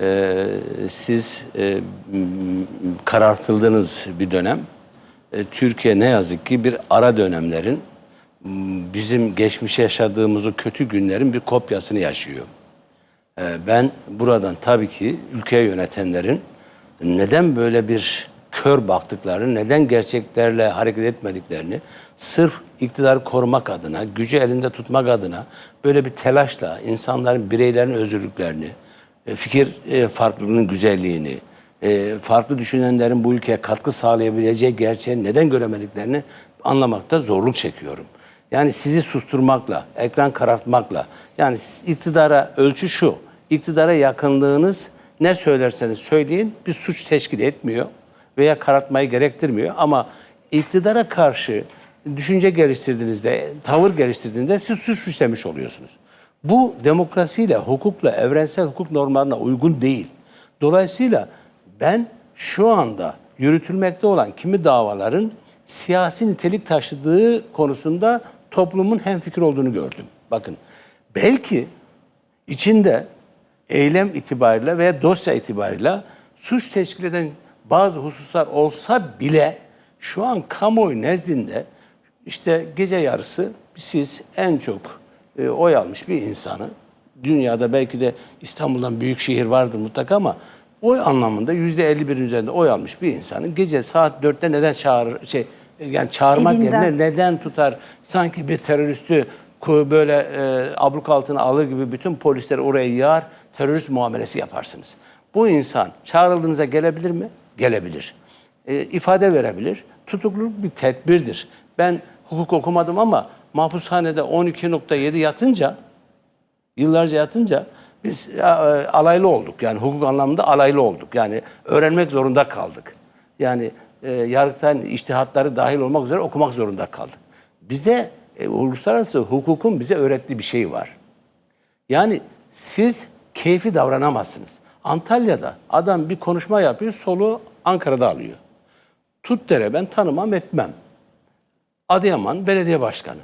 e, siz e, karartıldığınız bir dönem. E, Türkiye ne yazık ki bir ara dönemlerin bizim geçmişe yaşadığımız o kötü günlerin bir kopyasını yaşıyor. E, Ben buradan tabii ki ülkeyi yönetenlerin neden böyle bir kör baktıklarını, neden gerçeklerle hareket etmediklerini sırf iktidarı korumak adına, gücü elinde tutmak adına böyle bir telaşla insanların, bireylerin özgürlüklerini, fikir e, farklılığının güzelliğini, e, farklı düşünenlerin bu ülkeye katkı sağlayabileceği gerçeğini neden göremediklerini anlamakta zorluk çekiyorum. Yani sizi susturmakla, ekran karartmakla, yani iktidara ölçü şu, iktidara yakınlığınız ne söylerseniz söyleyin bir suç teşkil etmiyor veya karartmayı gerektirmiyor ama iktidara karşı düşünce geliştirdiğinizde, tavır geliştirdiğinizde siz suç işlemiş oluyorsunuz. Bu demokrasiyle, hukukla, evrensel hukuk normlarına uygun değil. Dolayısıyla ben şu anda yürütülmekte olan kimi davaların siyasi nitelik taşıdığı konusunda toplumun hemfikir olduğunu gördüm. Bakın belki içinde eylem itibariyle veya dosya itibariyle suç teşkil eden bazı hususlar olsa bile şu an kamuoyu nezdinde işte gece yarısı siz en çok e, oy almış bir insanı dünyada belki de İstanbul'dan büyük şehir vardır mutlaka ama oy anlamında yüzde 51 üzerinde oy almış bir insanın gece saat 4'te neden çağır şey yani çağırmak Evinden. yerine neden tutar sanki bir teröristi böyle e, abluk altına alır gibi bütün polisler oraya yığar terörist muamelesi yaparsınız. Bu insan çağrıldığınıza gelebilir mi? Gelebilir. E, ifade verebilir. Tutukluluk bir tedbirdir. Ben hukuk okumadım ama mahpushanede 12.7 yatınca yıllarca yatınca biz e, alaylı olduk. Yani hukuk anlamında alaylı olduk. Yani öğrenmek zorunda kaldık. Yani e, yargıtayın iştihatları dahil olmak üzere okumak zorunda kaldık. Bize e, uluslararası hukukun bize öğrettiği bir şey var. Yani siz keyfi davranamazsınız. Antalya'da adam bir konuşma yapıyor, soluğu Ankara'da alıyor. Tutdere ben tanımam etmem. Adıyaman Belediye Başkanı.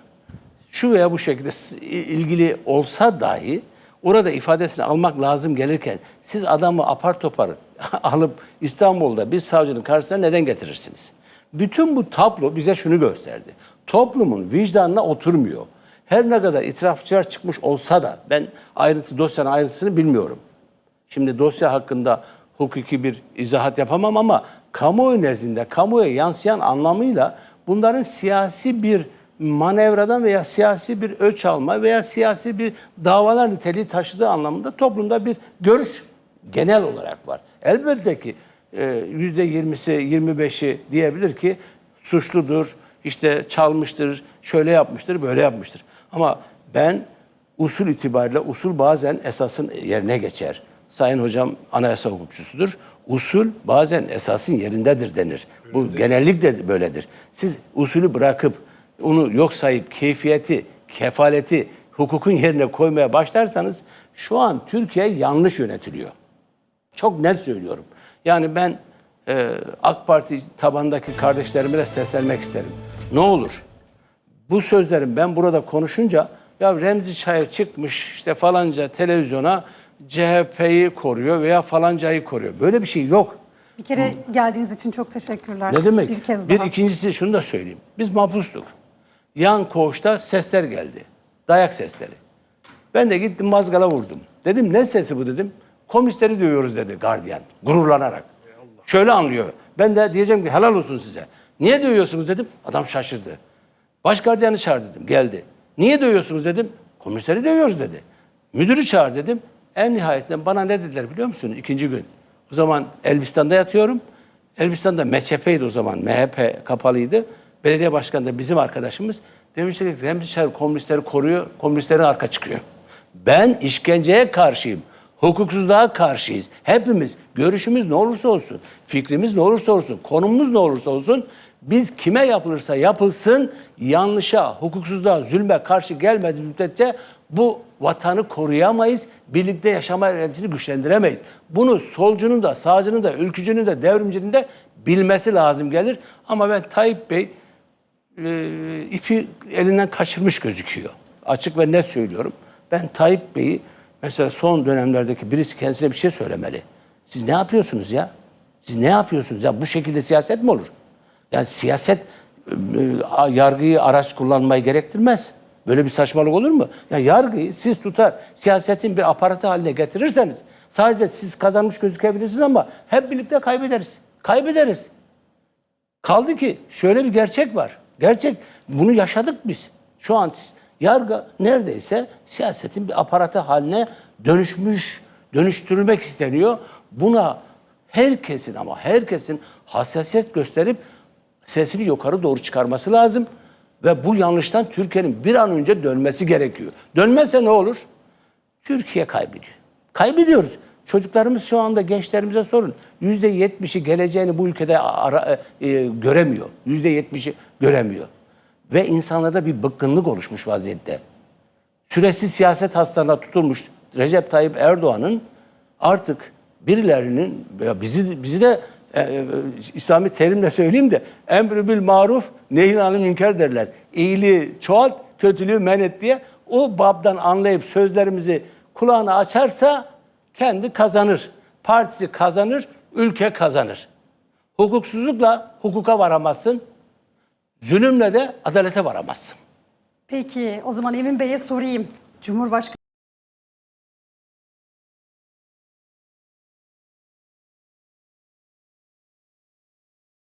Şu veya bu şekilde ilgili olsa dahi orada ifadesini almak lazım gelirken siz adamı apar topar alıp İstanbul'da bir savcının karşısına neden getirirsiniz? Bütün bu tablo bize şunu gösterdi. Toplumun vicdanına oturmuyor. Her ne kadar itirafçılar çıkmış olsa da ben ayrıntı dosyanın ayrıntısını bilmiyorum. Şimdi dosya hakkında hukuki bir izahat yapamam ama kamuoyu nezdinde, kamuoya yansıyan anlamıyla bunların siyasi bir manevradan veya siyasi bir ölç alma veya siyasi bir davalar niteliği taşıdığı anlamında toplumda bir görüş genel olarak var. Elbette ki e, yüzde yirmisi, yirmi beşi diyebilir ki suçludur, işte çalmıştır, şöyle yapmıştır, böyle yapmıştır. Ama ben usul itibariyle usul bazen esasın yerine geçer. Sayın hocam anayasa hukukçusudur. Usul bazen esasın yerindedir denir. Bu genellikle böyledir. Siz usulü bırakıp onu yok sayıp keyfiyeti, kefaleti hukukun yerine koymaya başlarsanız şu an Türkiye yanlış yönetiliyor. Çok net söylüyorum. Yani ben e, AK Parti tabandaki kardeşlerime de seslenmek isterim. Ne olur bu sözlerim ben burada konuşunca ya Remzi Çayır çıkmış işte falanca televizyona CHP'yi koruyor veya falancayı koruyor. Böyle bir şey yok. Bir kere geldiğiniz için çok teşekkürler. Ne demek? Bir kez bir daha. ikincisi şunu da söyleyeyim. Biz mahpustuk. Yan koğuşta sesler geldi. Dayak sesleri. Ben de gittim mazgala vurdum. Dedim ne sesi bu dedim. Komünistleri dövüyoruz dedi gardiyan gururlanarak. Şöyle anlıyor. Ben de diyeceğim ki helal olsun size. Niye dövüyorsunuz dedim. Adam şaşırdı. Baş gardiyanı çağır dedim. Geldi. Niye dövüyorsunuz dedim. Komünistleri dövüyoruz dedi. Müdürü çağır dedim. En nihayetinde bana ne dediler biliyor musun? İkinci gün. O zaman Elbistan'da yatıyorum. Elbistan'da MHP'ydi o zaman. MHP kapalıydı. Belediye başkanı da bizim arkadaşımız. Demişler ki Remzi Çayır komünistleri koruyor, komünistlerin arka çıkıyor. Ben işkenceye karşıyım. Hukuksuzluğa karşıyız. Hepimiz görüşümüz ne olursa olsun, fikrimiz ne olursa olsun, konumumuz ne olursa olsun biz kime yapılırsa yapılsın yanlışa, hukuksuzluğa, zulme karşı gelmediği müddetçe bu vatanı koruyamayız, birlikte yaşama iradesini güçlendiremeyiz. Bunu solcunun da, sağcının da, ülkücünün de, devrimcinin de bilmesi lazım gelir. Ama ben Tayyip Bey e, ipi elinden kaçırmış gözüküyor. Açık ve net söylüyorum. Ben Tayyip Bey'i Mesela son dönemlerdeki birisi kendisine bir şey söylemeli. Siz ne yapıyorsunuz ya? Siz ne yapıyorsunuz ya? Bu şekilde siyaset mi olur? Yani siyaset e, e, yargıyı araç kullanmayı gerektirmez. Böyle bir saçmalık olur mu? Ya yargıyı siz tutar, siyasetin bir aparatı haline getirirseniz sadece siz kazanmış gözükebilirsiniz ama hep birlikte kaybederiz. Kaybederiz. Kaldı ki şöyle bir gerçek var. Gerçek bunu yaşadık biz. Şu an yargı neredeyse siyasetin bir aparatı haline dönüşmüş, dönüştürülmek isteniyor. Buna herkesin ama herkesin hassasiyet gösterip sesini yukarı doğru çıkarması lazım. Ve bu yanlıştan Türkiye'nin bir an önce dönmesi gerekiyor. Dönmezse ne olur? Türkiye kaybediyor. Kaybediyoruz. Çocuklarımız şu anda gençlerimize sorun. Yüzde yetmişi geleceğini bu ülkede ara- e, göremiyor. Yüzde yetmişi göremiyor. Ve insanlarda bir bıkkınlık oluşmuş vaziyette. Süresiz siyaset hastalığına tutulmuş Recep Tayyip Erdoğan'ın artık birilerinin bizi bizi de e, e, İslami terimle söyleyeyim de emri bil maruf nehy münker derler. İyiliği çoğalt, kötülüğü men et diye o babdan anlayıp sözlerimizi kulağını açarsa kendi kazanır. Partisi kazanır, ülke kazanır. Hukuksuzlukla hukuka varamazsın. Zulümle de adalete varamazsın. Peki o zaman Emin Bey'e sorayım. Cumhurbaşkanı